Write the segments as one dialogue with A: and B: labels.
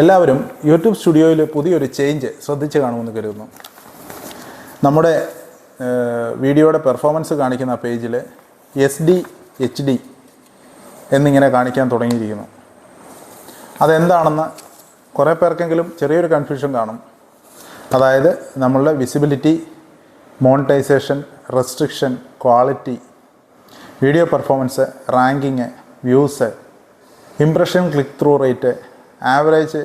A: എല്ലാവരും യൂട്യൂബ് സ്റ്റുഡിയോയിൽ പുതിയൊരു ചേഞ്ച് ശ്രദ്ധിച്ച് കാണുമെന്ന് കരുതുന്നു. നമ്മുടെ വീഡിയോയുടെ പെർഫോമൻസ് കാണിക്കുന്ന പേജിൽ എസ് ഡി എച്ച് ഡി എന്നിങ്ങനെ കാണിക്കാൻ തുടങ്ങിയിരിക്കുന്നു. അതെന്താണെന്ന് കുറേ പേർക്കെങ്കിലും ചെറിയൊരു കൺഫ്യൂഷൻ കാണും. അതായത് നമ്മളുടെ visibility monetization restriction quality video performance ranking views impression click through rate average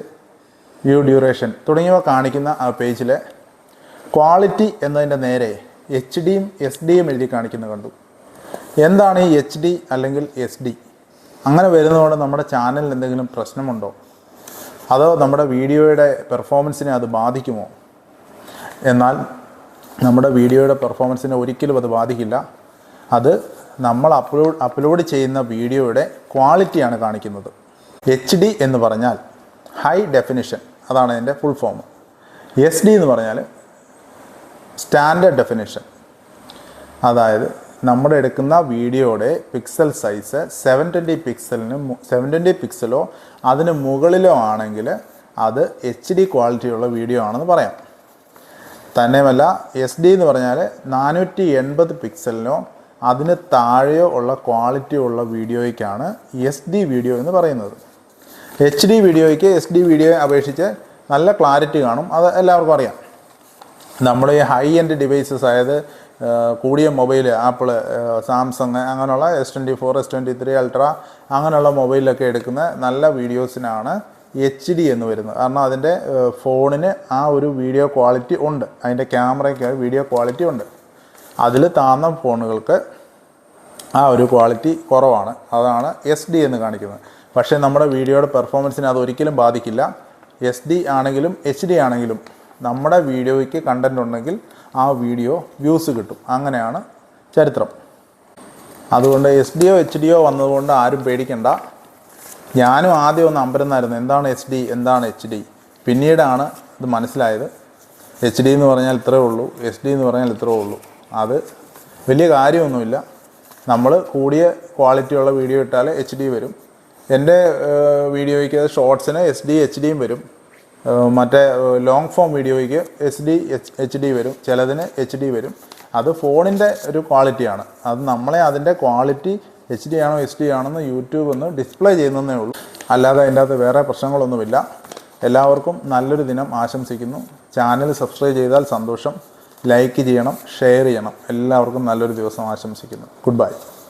A: view duration തുടങ്ങിയവ കാണിക്കുന്ന ആ പേജിൽ ക്വാളിറ്റി എന്നതിന്റെ നേരെ എച്ച് ഡിയും എസ് ഡിയും എഴുതി കാണിക്കുന്നത് കണ്ടു. എന്താണ് ഈ എച്ച് ഡി അല്ലെങ്കിൽ എസ് ഡി അങ്ങനെ വരുന്നതുകൊണ്ട് നമ്മുടെ ചാനലിന് എന്തെങ്കിലും പ്രശ്നമുണ്ടോ? അതോ നമ്മുടെ വീഡിയോയുടെ പെർഫോമൻസിനെ അത് ബാധിക്കുമോ? എന്നാൽ നമ്മുടെ വീഡിയോയുടെ പെർഫോമൻസിനെ ഒരിക്കലും അത് ബാധിക്കില്ല. അത് നമ്മൾ അപ്ലോഡ് അപ്ലോഡ് ചെയ്യുന്ന വീഡിയോയുടെ ക്വാളിറ്റിയാണ് കാണിക്കുന്നത്. എച്ച് ഡി എന്ന് പറഞ്ഞാൽ ഹൈ ഡെഫിനിഷൻ അതാണ് അതിന്റെ ഫുൾ ഫോം എസ് ഡി എന്ന് പറഞ്ഞാൽ സ്റ്റാൻഡേർഡ് ഡെഫിനിഷൻ അതായത് നമ്മൾ എടുക്കുന്ന വീഡിയോയുടെ പിക്സൽ സൈസ് സെവൻ ട്വന്റി പിക്സലിന് സെവൻ ട്വന്റി പിക്സലോ അതിന് മുകളിലോ ആണെങ്കിൽ അത് എച്ച് ഡി ക്വാളിറ്റിയുള്ള വീഡിയോ ആണെന്ന് പറയാം. തന്നെയുമല്ല എസ് ഡി എന്ന് പറഞ്ഞാൽ നാനൂറ്റി എൺപത് പിക്സലിനോ അതിന് താഴെയോ ഉള്ള ക്വാളിറ്റി ഉള്ള വീഡിയോയ്ക്കാണ് എസ് ഡി വീഡിയോ എന്ന് പറയുന്നത്. എച്ച് ഡി വീഡിയോയ്ക്ക് എസ് ഡി വീഡിയോയെ അപേക്ഷിച്ച് നല്ല ക്ലാരിറ്റി കാണും. അത് എല്ലാവർക്കും അറിയാം. നമ്മൾ ഈ ഹൈ എൻഡ് ഡിവൈസസ് അതായത് കൂടിയ മൊബൈൽ ആപ്പിൾ സാംസങ് അങ്ങനെയുള്ള S twenty four S twenty three ultra അങ്ങനെയുള്ള മൊബൈലിലൊക്കെ എടുക്കുന്ന നല്ല വീഡിയോസിനാണ് എച്ച് ഡി എന്ന് വരുന്നത്. കാരണം അതിന്റെ ഫോണിന് ആ ഒരു വീഡിയോ ക്വാളിറ്റി ഉണ്ട്. അതിന്റെ ക്യാമറയ്ക്ക് വീഡിയോ ക്വാളിറ്റി ഉണ്ട്. അതിൽ താന്ന ഫോണുകൾക്ക് ആ ഒരു ക്വാളിറ്റി കുറവാണ്. അതാണ് എസ് ഡി എന്ന് കാണിക്കുന്നത്. പക്ഷേ നമ്മുടെ വീഡിയോയുടെ പെർഫോമൻസിനെ അത് ഒരിക്കലും ബാധിക്കില്ല. എസ് ഡി ആണെങ്കിലും എച്ച് ഡി ആണെങ്കിലും നമ്മുടെ വീഡിയോയ്ക്ക് കണ്ടന്റ് ഉണ്ടെങ്കിൽ ആ വീഡിയോ വ്യൂസ് കിട്ടും. അങ്ങനെയാണ് ചരിത്രം. അതുകൊണ്ട് എസ് ഡി ഒ എച്ച് ഡി ഒ വന്നതുകൊണ്ട് ആരും പേടിക്കണ്ട. ഞാനും ആദ്യം ഒന്ന് അമ്പരന്നായിരുന്നു. എന്താണ് എച്ച് ഡി എന്താണ് എച്ച് ഡി പിന്നീടാണ് ഇത് മനസ്സിലായത്. എച്ച് ഡി എന്ന് പറഞ്ഞാൽ ഇത്രേ ഉള്ളൂ. എസ് ഡി എന്ന് പറഞ്ഞാൽ ഇത്രേ ഉള്ളൂ. അത് വലിയ കാര്യമൊന്നുമില്ല. നമ്മൾ കൂടിയ ക്വാളിറ്റിയുള്ള വീഡിയോ ഇട്ടാൽ എച്ച് ഡി വരും. എന്റെ വീഡിയോയ്ക്ക് ഷോർട്സിന് എസ് ഡി എച്ച് ഡിയും വരും. മറ്റേ ലോങ് ഫോം വീഡിയോയ്ക്ക് S D H H D വരും. ചിലതിന് എച്ച് ഡി വരും. അത് ഫോണിന്റെ ഒരു ക്വാളിറ്റിയാണ്. അത് നമ്മളെ അതിന്റെ ക്വാളിറ്റി എച്ച് ഡി ആണോ എസ് ഡി ആണെന്ന് യൂട്യൂബ് ഒന്ന് ഡിസ്പ്ലേ ചെയ്യുന്നതേ ഉള്ളൂ. അല്ലാതെ അതിന്റെ അകത്ത് വേറെ പ്രശ്നങ്ങളൊന്നുമില്ല. എല്ലാവർക്കും നല്ലൊരു ദിനം ആശംസിക്കുന്നു. ചാനൽ സബ്സ്ക്രൈബ് ചെയ്താൽ സന്തോഷം. ലൈക്ക് ചെയ്യണം ഷെയർ ചെയ്യണം. എല്ലാവർക്കും നല്ലൊരു ദിവസം ആശംസിക്കുന്നു. Good bye